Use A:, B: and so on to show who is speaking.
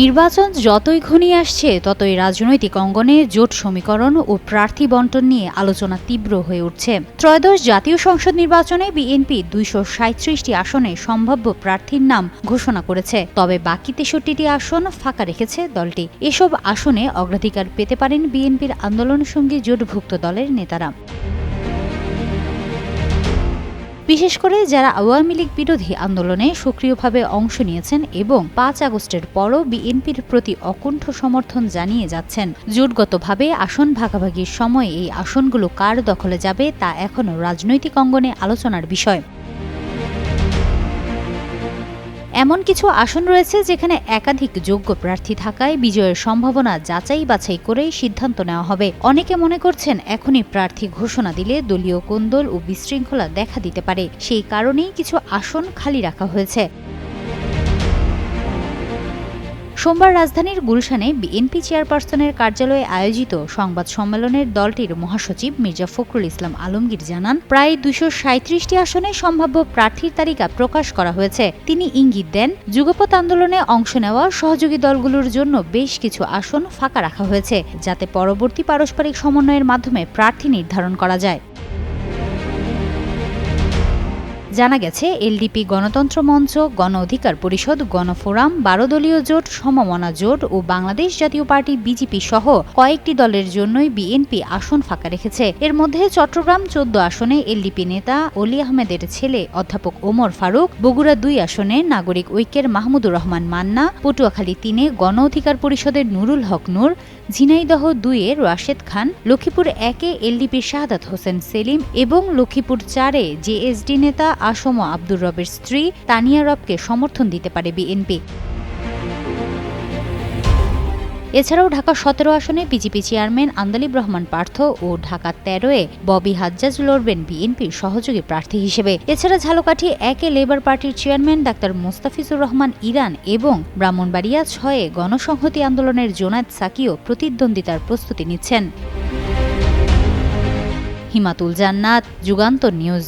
A: নির্বাচন যতই ঘনিয়ে আসছে, ততই রাজনৈতিক অঙ্গনে জোট সমীকরণ ও প্রার্থী বন্টন নিয়ে আলোচনা তীব্র হয়ে উঠছে। ত্রয়োদশ জাতীয় সংসদ নির্বাচনে বিএনপি দুইশো সাঁত্রিশটি আসনে সম্ভাব্য প্রার্থীর নাম ঘোষণা করেছে। তবে বাকি তেষট্টিটি আসন ফাঁকা রেখেছে দলটি। এসব আসনে অগ্রাধিকার পেতে পারেন বিএনপির আন্দোলনসঙ্গী জোটভুক্ত দলের নেতারা। বিশেষ করে যারা আওয়ামী লীগ বিরোধী আন্দোলনে সক্রিয়ভাবে অংশ নিয়েছেন এবং পাঁচ আগস্টের পরও বিএনপির প্রতি অকুণ্ঠ সমর্থন জানিয়ে যাচ্ছেন। জোটগতভাবে আসন ভাগাভাগির সময় এই আসনগুলো কার দখলে যাবে তা এখনও রাজনৈতিক অঙ্গনে আলোচনার বিষয়। এমন কিছু আসন রয়েছে যেখানে একাধিক যোগ্য প্রার্থী থাকায় বিজয়ের সম্ভাবনা যাচাই বাছাই করেই সিদ্ধান্ত নেওয়া হবে। অনেকে মনে করছেন এখনই প্রার্থী ঘোষণা দিলে দলীয় কোন্দল ও বিশৃঙ্খলা দেখা দিতে পারে। সেই কারণেই কিছু আসন খালি রাখা হয়েছে। সোমবার রাজধানীর গুলশানে বিএনপি চেয়ারপারসনের কার্যালয়ে আয়োজিত সংবাদ সম্মেলনের দলটির মহাসচিব মির্জা ফখরুল ইসলাম আলমগীর জানান, প্রায় দুশো সাঁত্রিশটি আসনে সম্ভাব্য প্রার্থীর তালিকা প্রকাশ করা হয়েছে। তিনি ইঙ্গিত দেন, যুগপৎ আন্দোলনে অংশ নেওয়া সহযোগী দলগুলোর জন্য বেশ কিছু আসন ফাঁকা রাখা হয়েছে, যাতে পরবর্তী পারস্পরিক সমন্বয়ের মাধ্যমে প্রার্থী নির্ধারণ করা যায়। জানা গেছে, এলডিপি গণতন্ত্র মঞ্চ, গণ অধিকার পরিষদ গণফোরাম বারো দলীয় জোট, সমমনা জোট ও বাংলাদেশ জাতীয় পার্টি বিজেপি সহ কয়েকটি দলের জন্যই বিএনপি আসন ফাঁকা রেখেছে। এর মধ্যে চট্টগ্রাম চোদ্দ আসনে এলডিপি নেতা অলি আহমেদের ছেলে অধ্যাপক ওমর ফারুক, বগুড়া দুই আসনে নাগরিক ঐক্যের মাহমুদুর রহমান মান্না, পটুয়াখালী তিনে গণ অধিকার পরিষদের নুরুল হক নূর, ঝিনাইদহ দুইয়ে রাশেদ খান, লক্ষ্মীপুর একে এলডিপির শাহাদাত হোসেন সেলিম এবং লক্ষ্মীপুর চারে জেএসডি নেতা আসম আব্দুর রবের স্ত্রী তানিয়া রবকে সমর্থন দিতে পারে বিএনপি। এছাড়াও ঢাকা সতেরো আসনে বিজেপি চেয়ারম্যান আন্দালিব রহমান পার্থ ও ঢাকা তেরোয় ববি হাজ্জাজ লড়বেন বিএনপির সহযোগী প্রার্থী হিসেবে। এছাড়া ঝালকাঠি একে লেবার পার্টির চেয়ারম্যান ডাক্তার মোস্তাফিজুর রহমান ইরান এবং ব্রাহ্মণবাড়িয়া ছয়ে গণসংহতি আন্দোলনের জোনায়েদ সাকিও প্রতিদ্বন্দ্বিতার প্রস্তুতি নিচ্ছেন। হিমাতুল জান্নাত, যুগান্তর নিউজ।